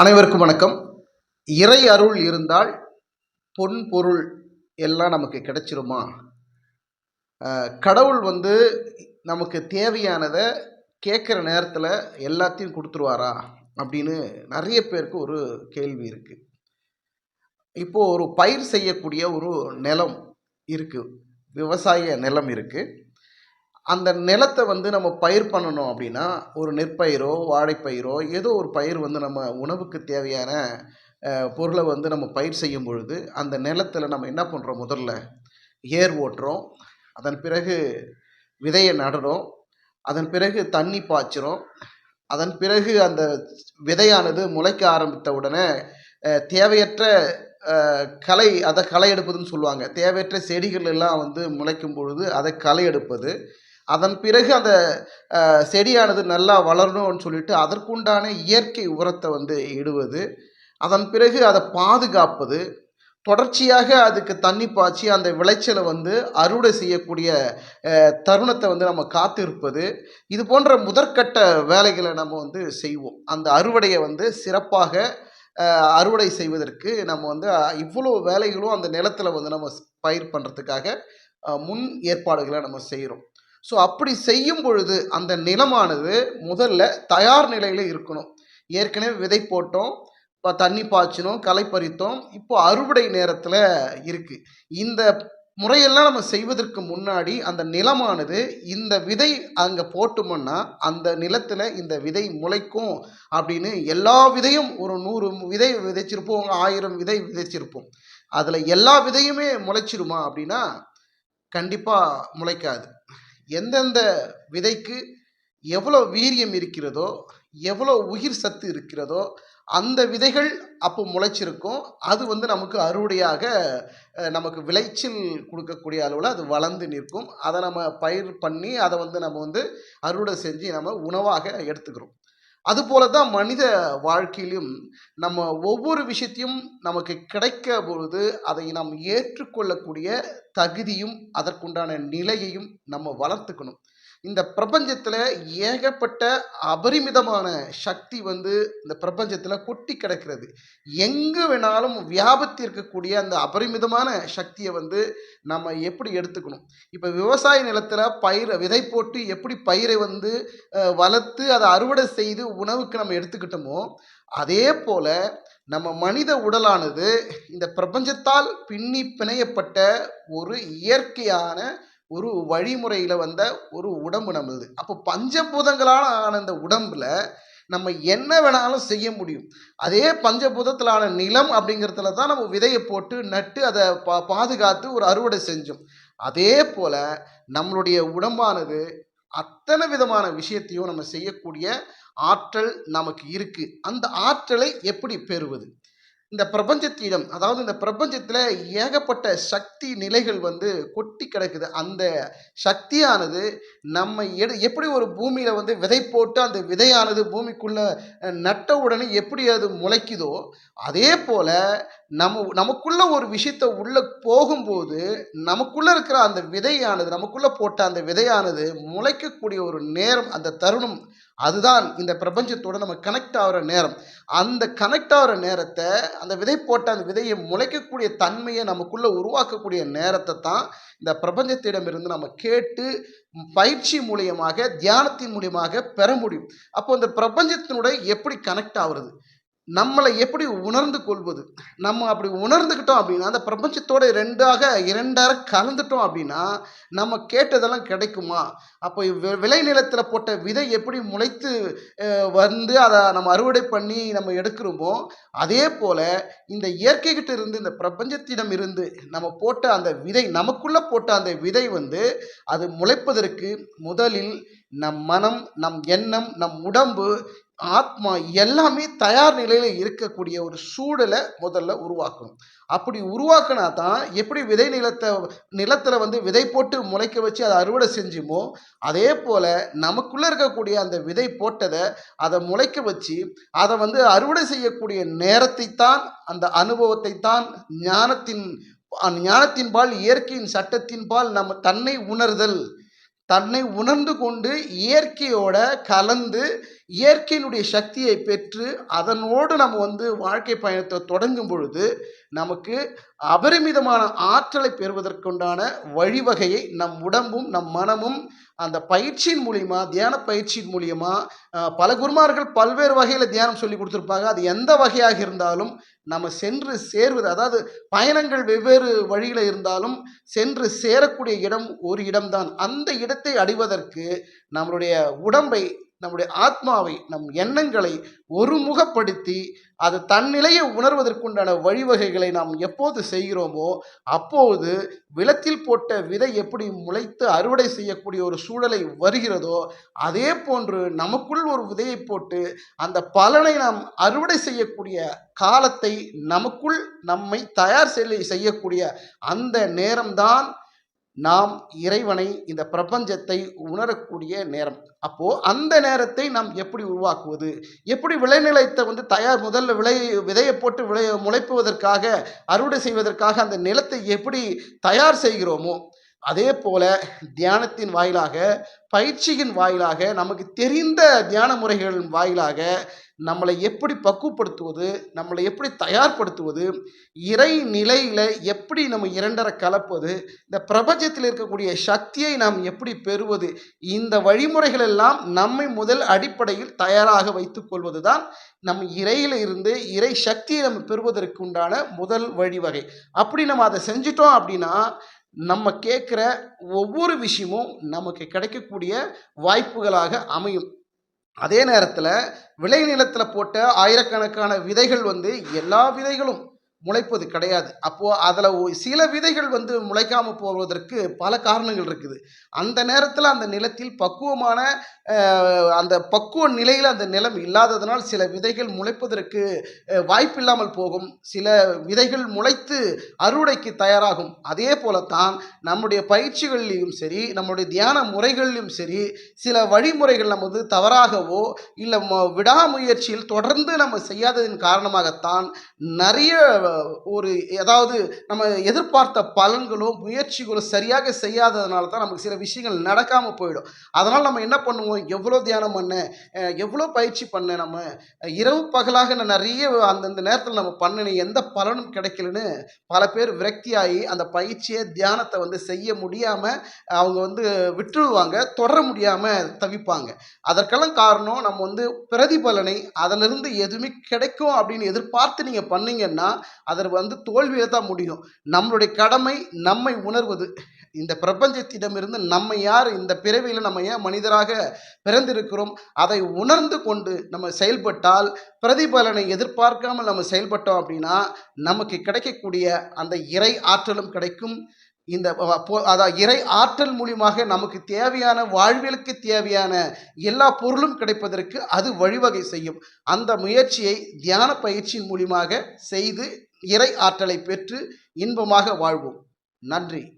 அனைவருக்கும் வணக்கம். இறை அருள் இருந்தால் பொன் பொருள் எல்லாம் நமக்கு கிடைச்சிருமா? கடவுள் வந்து நமக்கு தேவையானதை கேட்குற நேரத்தில் எல்லாத்தையும் கொடுத்துருவாரா? அப்படின்னு நிறைய பேருக்கு ஒரு கேள்வி இருக்குது இப்போது ஒரு பயிர் செய்யக்கூடிய ஒரு நிலம் இருக்குது விவசாய நிலம் இருக்குது அந்த நிலத்தை வந்து நம்ம பயிர் பண்ணணும் அப்படின்னா ஒரு நெற்பயிரோ வாழைப்பயிரோ ஏதோ ஒரு பயிர் வந்து நம்ம உணவுக்கு தேவையான பொருளை வந்து நம்ம பயிர் செய்யும் பொழுது அந்த நிலத்தில் நம்ம என்ன பண்ணுறோம் முதல்ல? ஏர் ஓட்டுறோம். அதன் பிறகு விதையை நடுறோம். அதன் பிறகு தண்ணி பாய்ச்சுறோம். அதன் பிறகு அந்த விதையானது முளைக்க ஆரம்பித்த உடனே தேவையற்ற களை அதை களை எடுப்பதுன்னு சொல்லுவாங்க. தேவையற்ற செடிகள் எல்லாம் வந்து முளைக்கும் பொழுது அதை களை எடுப்பது. அதன் பிறகு அந்த செடியானது நல்லா வளரணும்னு சொல்லிட்டு அதற்குண்டான இயற்கை உரத்தை வந்து இடுவது அதன் பிறகு அதை பாதுகாப்பது தொடர்ச்சியாக அதுக்கு தண்ணி பாய்ச்சி அந்த விளைச்சலை வந்து அறுவடை செய்யக்கூடிய தருணத்தை வந்து நம்ம காத்திருப்பது. இது போன்ற முதற்கட்ட வேலைகளை நம்ம வந்து செய்வோம். அந்த அறுவடையை வந்து சிறப்பாக அறுவடை செய்வதற்கு நம்ம வந்து இவ்வளோ வேலைகளும் அந்த நிலத்தில் வந்து நம்ம பயிர் பண்ணுறதுக்காக முன் ஏற்பாடுகளை நம்ம செய்கிறோம் ஸோ அப்படி செய்யும் பொழுது அந்த நிலமானது முதல்ல தயார் நிலையில் இருக்கணும். ஏற்கனவே விதை போட்டோம் இப்போ தண்ணி பாய்ச்சினோம் களை பறித்தோம் இப்போ அறுவடை நேரத்தில் இருக்குது இந்த முறையெல்லாம் நம்ம செய்வதற்கு முன்னாடி அந்த நிலமானது இந்த விதை அங்கே போட்டோம்னா அந்த நிலத்தில் இந்த விதை முளைக்கும் அப்படின்னு எல்லா விதையும் ஒரு நூறு விதை விதைச்சிருப்போம் ஆயிரம் விதை விதைச்சிருப்போம். அதில் எல்லா விதையுமே முளைச்சிருமா அப்படின்னா கண்டிப்பாக முளைக்காது. எந்தெந்த விதைக்கு எவ்வளோ வீரியம் இருக்கிறதோ எவ்வளோ உயிர் சத்து இருக்கிறதோ அந்த விதைகள் அப்போ முளைச்சிருக்கும். அது வந்து நமக்கு அறுவடையாக நமக்கு விளைச்சல் கொடுக்கக்கூடிய அளவில் அது வளர்ந்து நிற்கும். அதை நம்ம பயிர் பண்ணி அதை வந்து நம்ம வந்து அறுவடை செஞ்சு நம்ம உணவாக எடுத்துக்கிறோம். அதுபோல தான் மனித வாழ்க்கையிலும் நம்ம ஒவ்வொரு விஷயத்தையும் நமக்கு கிடைக்க பொழுது அதை நாம் ஏற்றுக்கொள்ளக்கூடிய தகுதியும் அதற்குண்டான நிலையையும் நம்ம வளர்த்துக்கணும். இந்த பிரபஞ்சத்தில் ஏகப்பட்ட அபரிமிதமான சக்தி வந்து இந்த பிரபஞ்சத்தில் கொட்டி கிடக்கிறது. எங்கே வேணாலும் வியாபத்தி இருக்கக்கூடிய அந்த அபரிமிதமான சக்தியை வந்து நம்ம எப்படி எடுத்துக்கணும்? இப்போ விவசாய நிலத்தில் பயிரை விதை போட்டு எப்படி பயிரை வந்து வளர்த்து அதை அறுவடை செய்து உணவுக்கு நம்ம எடுத்துக்கிட்டோமோ அதே போல் நம்ம மனித உடலானது இந்த பிரபஞ்சத்தால் பின்னி பிணையப்பட்ட ஒரு இயற்கையான ஒரு வழிமுறையில் வந்த ஒரு உடம்பு நம்மளுது. அப்போ பஞ்சபூதங்களால் ஆன இந்த உடம்புல நம்ம என்ன வேணாலும் செய்ய முடியும். அதே பஞ்சபூதத்திலான நிலம் அப்படிங்கிறதுல தான் நம்ம விதையை போட்டு நட்டு அதை பா பாதுகாத்து ஒரு அறுவடை செஞ்சோம். அதே போல் நம்மளுடைய உடம்பானது அத்தனை விதமான விஷயத்தையும் நம்ம செய்யக்கூடிய ஆற்றல் நமக்கு இருக்குது அந்த ஆற்றலை எப்படி பெறுவது? இந்த பிரபஞ்சத்திடம் அதாவது இந்த பிரபஞ்சத்தில் ஏகப்பட்ட சக்தி நிலைகள் வந்து கொட்டி கிடக்குது. அந்த சக்தியானது நம்ம எடு எப்படி ஒரு பூமியில் வந்து விதை போட்டு அந்த விதையானது பூமிக்குள்ளே நட்ட உடனே எப்படி அது முளைக்குதோ அதே போல் நம்ம நமக்குள்ள ஒரு விஷயத்த உள்ள போகும்போது நமக்குள்ளே இருக்கிற அந்த விதையானது நமக்குள்ளே போட்ட அந்த விதையானது முளைக்கக்கூடிய ஒரு நேரம் அந்த தருணம் அதுதான் இந்த பிரபஞ்சத்தோட நம்ம கனெக்ட் ஆகிற நேரம். அந்த கனெக்ட் ஆகிற நேரத்தை அந்த விதை போட்ட அந்த விதையை முளைக்கக்கூடிய தன்மையை நமக்குள்ளே உருவாக்கக்கூடிய நேரத்தை தான் இந்த பிரபஞ்சத்திடமிருந்து நம்ம கேட்டு பயிற்சி மூலியமாக தியானத்தின் மூலியமாக பெற முடியும். அப்போ இந்த பிரபஞ்சத்தினுடைய எப்படி கனெக்ட் ஆகுறது? நம்மளை எப்படி உணர்ந்து கொள்வது? நம்ம அப்படி உணர்ந்துக்கிட்டோம் அப்படின்னா அந்த பிரபஞ்சத்தோட ரெண்டாக இரண்டாக கலந்துட்டோம் அப்படின்னா நம்ம கேட்டதெல்லாம் கிடைக்குமா? அப்போ விளைநிலத்தில் போட்ட விதை எப்படி முளைத்து வந்து அதை நம்ம அறுவடை பண்ணி நம்ம எடுக்கிறோமோ அதே போல் இந்த இயற்கைகிட்ட இருந்து இந்த பிரபஞ்சத்திடம் இருந்து நம்ம போட்ட அந்த விதை நமக்குள்ளே போட்ட அந்த விதை வந்து அது முளைப்பதற்கு முதலில் நம் மனம் நம் எண்ணம் நம் உடம்பு ஆத்மா எல்லாமே தயார் நிலையில் இருக்கக்கூடிய ஒரு சூழலை முதல்ல உருவாக்கணும். அப்படி உருவாக்கினா தான் எப்படி விதை நிலத்தை நிலத்தில் வந்து விதை போட்டு முளைக்க வச்சு அதை அறுவடை செஞ்சுமோ அதே போல் நமக்குள்ளே இருக்கக்கூடிய அந்த விதை போட்டதை அதை முளைக்க வச்சு அதை வந்து அறுவடை செய்யக்கூடிய நேரத்தை தான் அந்த அனுபவத்தை தான் ஞானத்தின் ஞானத்தின்பால் இயற்கையின் சட்டத்தின்பால் நம்ம தன்னை உணர்தல். தன்னை உணர்ந்து கொண்டு இயற்கையோட கலந்து இயற்கையினுடைய சக்தியை பெற்று அதனோடு நம்ம வந்து வாழ்க்கை பயணத்தை தொடங்கும் பொழுது நமக்கு அபரிமிதமான ஆற்றலை பெறுவதற்குண்டான வழிவகையை நம் உடம்பும் நம் மனமும் அந்த பயிற்சியின் மூலியமா தியான பயிற்சியின் மூலியமா பல குருமார்கள் பல்வேறு வகையில் தியானம் சொல்லி கொடுத்துருப்பாங்க. அது எந்த வகையாக இருந்தாலும் நம்ம சென்று சேர்வது அதாவது பயணங்கள் வெவ்வேறு வழியில் இருந்தாலும் சென்று சேரக்கூடிய இடம் ஒரு இடம்தான். அந்த இடத்தை அடைவதற்கு நம்மளுடைய உடம்பை நம்முடைய ஆத்மாவை நம் எண்ணங்களை ஒருமுகப்படுத்தி அது தன்னிலையை உணர்வதற்குண்டான வழிவகைகளை நாம் எப்போது செய்கிறோமோ அப்போது விளத்தில் போட்ட விதை எப்படி முளைத்து அறுவடை செய்யக்கூடிய ஒரு சூழலை வருகிறதோ அதே போன்று நமக்குள் ஒரு விதையை போட்டு அந்த பலனை நாம் அறுவடை செய்யக்கூடிய காலத்தை நமக்குள் நம்மை தயார் செய்ய செய்யக்கூடிய அந்த நேரம்தான் நாம் இறைவனை இந்த பிரபஞ்சத்தை உணரக்கூடிய நேரம். அப்போ அந்த நேரத்தை நாம் எப்படி உருவாக்குவது? எப்படி விளைநிலத்தை வந்து தயார் முதல்ல விளை விதையை போட்டு விளை முளைப்புவதற்காக அறுவடை செய்வதற்காக அந்த நிலத்தை எப்படி தயார் செய்கிறோமோ அதே போல தியானத்தின் வாயிலாக பயிற்சியின் வாயிலாக நமக்கு தெரிந்த தியான முறைகளின் வாயிலாக நம்மளை எப்படி பக்குவப்படுத்துவது நம்மளை எப்படி தயார்படுத்துவது இறை நிலையில எப்படி நம்ம இரண்டரை கலப்பது இந்த பிரபஞ்சத்தில் இருக்கக்கூடிய சக்தியை நாம் எப்படி பெறுவது இந்த வழிமுறைகள் எல்லாம் நம்மை முதல் அடிப்படையில் தயாராக வைத்துக் கொள்வது தான் நம் இறையில இருந்து இறை சக்தியை நம்ம பெறுவதற்கு உண்டான முதல் வழிவகை. அப்படி நம்ம அதை செஞ்சிட்டோம் அப்படின்னா நம்ம கேட்குற ஒவ்வொரு விஷயமும் நமக்கு கிடைக்கக்கூடிய வாய்ப்புகளாக அமையும். அதே நேரத்தில் விளைநிலத்தில் போட்ட ஆயிரக்கணக்கான விதைகள் வந்து எல்லா விதைகளும் முளைப்பது கிடையாது. அப்போது அதில் சில விதைகள் வந்து முளைக்காமல் போவதற்கு பல காரணங்கள் இருக்குது. அந்த நேரத்தில் அந்த நிலத்தில் பக்குவமான அந்த பக்குவ நிலையில் அந்த நிலம் இல்லாததனால் சில விதைகள் முளைப்பதற்கு வாய்ப்பில்லாமல் போகும். சில விதைகள் முளைத்து அறுவடைக்கு தயாராகும். அதே போலத்தான் நம்முடைய பயிற்சிகள்லையும் சரி நம்முடைய தியான முறைகளிலும் சரி சில வழிமுறைகள் நம்ம வந்து தவறாகவோ இல்லை விடாமுயற்சியில் தொடர்ந்து நம்ம செய்யாததின் காரணமாகத்தான் நிறைய ஒரு ஏதாவது நம்ம எதிர்பார்த்த பலன்களோ முயற்சிகளோ சரியாக செய்யாததுனால தான் நமக்கு சில விஷயங்கள் நடக்காமல் போயிடும். அதனால் நம்ம என்ன பண்ணுவோம்? எவ்வளோ தியானம் பண்ணேன் எவ்வளோ பயிற்சி பண்ணேன் நம்ம இரவு பகலாக நான் நிறைய அந்தந்த நேரத்தில் நம்ம பண்ணினேன் எந்த பலனும் கிடைக்கலன்னு பல பேர் விரக்தியாகி அந்த பயிற்சியை தியானத்தை வந்து செய்ய முடியாமல் அவங்க வந்து விட்டுடுவாங்க தொடர முடியாமல் தவிப்பாங்க. அதற்கெல்லாம் காரணம் நம்ம வந்து பிரதிபலனை அதிலிருந்து எதுவுமே கிடைக்கும் அப்படின்னு எதிர்பார்த்து நீங்கள் பண்ணீங்கன்னா அதற்கு வந்து தோல்வியை தான் முடியும். நம்மளுடைய கடமை நம்மை உணர்வது. இந்த பிரபஞ்சத்திடமிருந்து நம்ம யார் இந்த பிறவியில் நம்ம ஏன் மனிதராக பிறந்திருக்கிறோம் அதை உணர்ந்து கொண்டு நம்ம செயல்பட்டால் பிரதிபலனை எதிர்பார்க்காமல் நம்ம செயல்பட்டோம் அப்படின்னா நமக்கு கிடைக்கக்கூடிய அந்த இறை ஆற்றலும் கிடைக்கும். இந்த அதான் இறை ஆற்றல் மூலியமாக நமக்கு தேவையான வாழ்வியலுக்கு தேவையான எல்லா பொருளும் கிடைப்பதற்கு அது வழிவகை செய்யும். அந்த முயற்சியை தியான பயிற்சியின் மூலியமாக செய்து இறை ஆற்றலை பெற்று இன்பமாக வாழ்வோம். நன்றி.